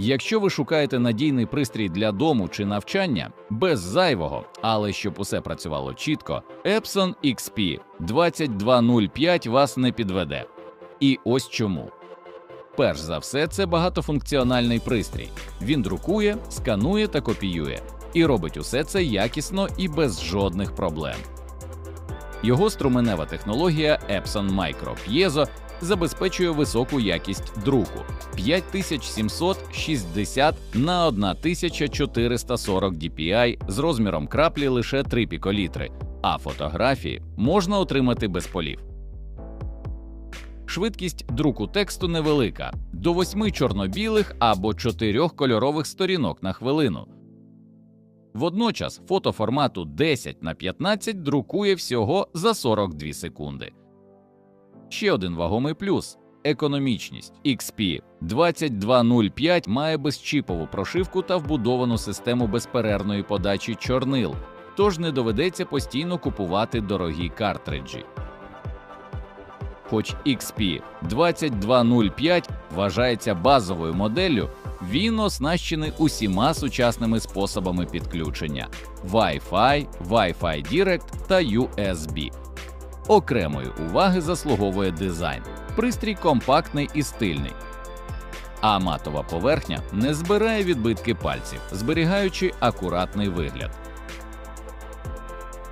Якщо ви шукаєте надійний пристрій для дому чи навчання без зайвого, але щоб усе працювало чітко, Epson XP 2205 вас не підведе. І ось чому. Перш за все, це багатофункціональний пристрій. Він друкує, сканує та копіює, і робить усе це якісно і без жодних проблем. Його струменева технологія Epson Micro Piezo забезпечує високу якість друку 5760 на 1440 dpi з розміром краплі лише 3 піколітри, а фотографії можна отримати без полів. Швидкість друку тексту невелика до 8 чорно-білих або 4 кольорових сторінок на хвилину. Водночас фото формату 10 на 15 друкує всього за 42 секунди. Ще один вагомий плюс економічність. XP 2205 має безчіпову прошивку та вбудовану систему безперервної подачі чорнил, тож не доведеться постійно купувати дорогі картриджі. Хоч XP 2205 вважається базовою моделлю, він оснащений усіма сучасними способами підключення Wi-Fi, Wi-Fi Direct та USB. Окремої уваги заслуговує дизайн. Пристрій компактний і стильний. А матова поверхня не збирає відбитки пальців, зберігаючи акуратний вигляд.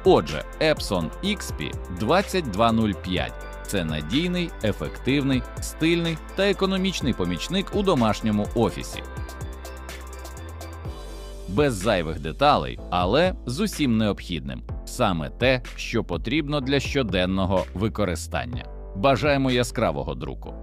Отже, Epson XP 2205 це надійний, ефективний, стильний та економічний помічник у домашньому офісі. Без зайвих деталей, але з усім необхідним саме те, що потрібно для щоденного використання. Бажаємо яскравого друку.